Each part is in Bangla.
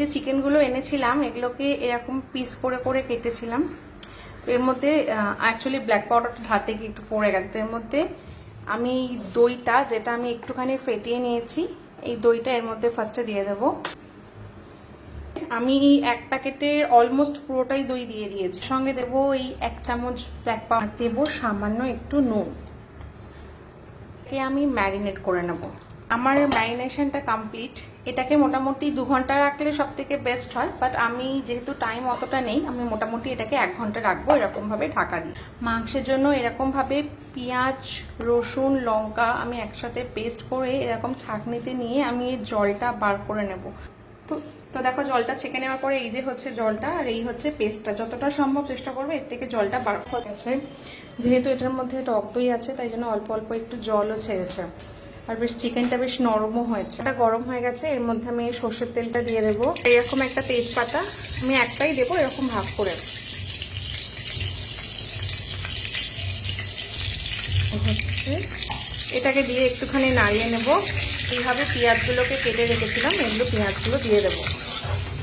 যে চিকেনগুলো এনেছিলাম, এগুলোকে এরকম পিস করে করে কেটেছিলাম। এর মধ্যে অ্যাকচুয়ালি ব্ল্যাক পাউডারটা ঢালতে গিয়ে একটু পড়ে গেছে। এর মধ্যে আমি দইটা, যেটা আমি একটুখানি ফেটিয়ে নিয়েছি, এই দইটা এর মধ্যে ফার্স্টে দিয়ে দেবো। আমি এক প্যাকেটের অলমোস্ট পুরোটাই দই দিয়ে দিয়েছি। সঙ্গে দেবো এই এক চামচ ব্ল্যাক পাউডার দেবো সামান্য একটু নুন। আমি ম্যারিনেট করে নেব। আমার ম্যারিনেশনটা কমপ্লিট এটাকে মোটামুটি দু ঘণ্টা রাখলে সব থেকে বেস্ট হয় বাট আমি যেহেতু টাইম অতটা নেই, আমি মোটামুটি এটাকে এক ঘণ্টা রাখব এরকমভাবে ঢাকা দিই মাংসের জন্য এরকমভাবে পেঁয়াজ, রসুন, লঙ্কা আমি একসাথে পেস্ট করে এরকম ছাঁকনিতে নিয়ে আমি এই জলটা বার করে নেব। তো তো দেখো জলটা ছেঁকে নেওয়ার পরে এই যে হচ্ছে জলটা, আর এই হচ্ছে পেস্টটা যতটা সম্ভব চেষ্টা করবে, এর থেকে জলটা বার হয়ে গেছে যেহেতু এটার মধ্যে টক দই আছে, তাই জন্য অল্প অল্প একটু জলও ছেড়েছে। আর বেশ চিকেনটা বেশ নরমও হয়েছে। এটা গরম হয়ে গেছে, এর মধ্যে আমি সর্ষের তেলটা দিয়ে দেবো। এরকম একটা তেজপাতা আমি একটাই দেবো, এরকম ভাগ করে। হচ্ছে, এটাকে দিয়ে একটুখানি নাড়িয়ে নেব। এইভাবে পেঁয়াজগুলোকে কেটে রেখেছিলাম, এগুলো পেঁয়াজগুলো দিয়ে দেবো।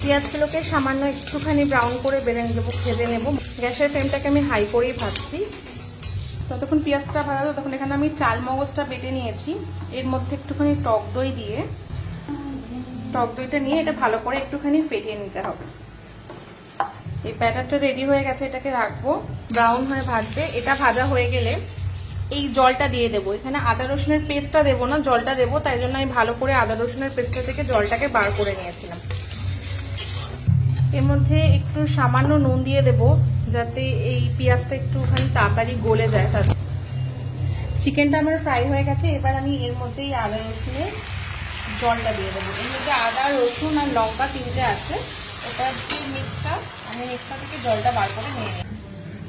পেঁয়াজগুলোকে সামান্য একটুখানি ব্রাউন করে বেলে নেব, ভেজে নেব। গ্যাসের ফ্লেমটাকে আমি হাই করেই ভাজছি। ততক্ষণ পেঁয়াজটা ভাজা তখন এখানে আমি চাল মগজটা বেটে নিয়েছি। এর মধ্যে একটুখানি টক দই দিয়ে। টক দইটা নিয়ে এটা ভালো করে একটুখানি ফেটিয়ে নিতে হবে। এই ব্যাটারটা রেডি হয়ে গেছে, এটাকে রাখব। ব্রাউন হয়ে ভাজবে। এটা ভাজা হয়ে গেলে এই জলটা দিয়ে দেবো। এখানে আদা রসুনের পেস্টটা দেবো না, জলটা দেবো, তাই জন্য আমি ভালো করে আদা রসুনের পেস্টটা থেকে জলটাকে বার করে নিয়েছিলাম। এর মধ্যে একটু সামান্য নুন দিয়ে দেব। যাতে এই পেঁয়াজটা একটুখানি তাড়াতাড়ি গলে যায় তার। চিকেনটা আমার ফ্রাই হয়ে গেছে, এবার আমি এর মধ্যেই আদা রসুনের জলটা দিয়ে দেবো। এর মধ্যে আদা, রসুন আর লঙ্কা তিনটে আছে। এটা যে মিক্সটা আমি মিক্সটা থেকে জলটা বার করে নিয়ে নিই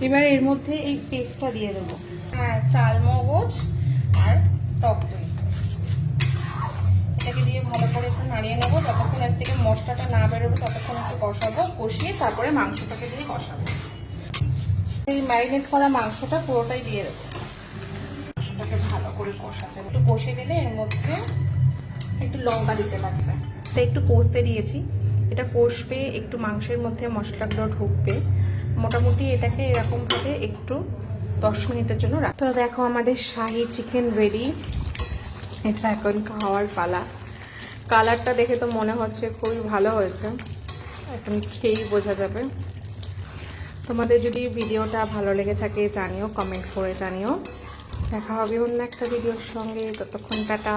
এবার এর মধ্যে এই পেস্টটা দিয়ে দেবো। হ্যাঁ চাল মগজ আর টক দই। এটাকে দিয়ে ভালো করে একটু নাড়িয়ে নেব। যতক্ষণ এর থেকে মশলাটা না বেরোবে, ততক্ষণ একটু কষাবো, কষিয়ে তারপরে মাংসটাকে দিয়ে কষাবো। এই ম্যারিনেট করা মাংসটা পুরোটাই দিয়ে দেবো। মাংসটাকে ভালো করে কষাতে একটু কষে দিলে এর মধ্যে একটু লঙ্কা দিতে লাগবে। তো একটু কষতে দিয়েছি। এটা কষবে, একটু মাংসের মধ্যে মশলাগুলো ঢুকবে। মোটামুটি এটাকে এরকমভাবে একটু দশ মিনিটের জন্য রাখ তো দেখো আমাদের শাহি চিকেন রেডি এটা এখন খাওয়ার পালা। কালারটা দেখে তো মনে হচ্ছে খুবই ভালো হয়েছে। এখন খেয়েই বোঝা যাবে। তোমাদের যদি ভিডিওটা ভালো লেগে থাকে, জানিও কমেন্ট করে জানিও। দেখা হবে অন্য একটা ভিডিওর সঙ্গে। ততক্ষণ টাটা।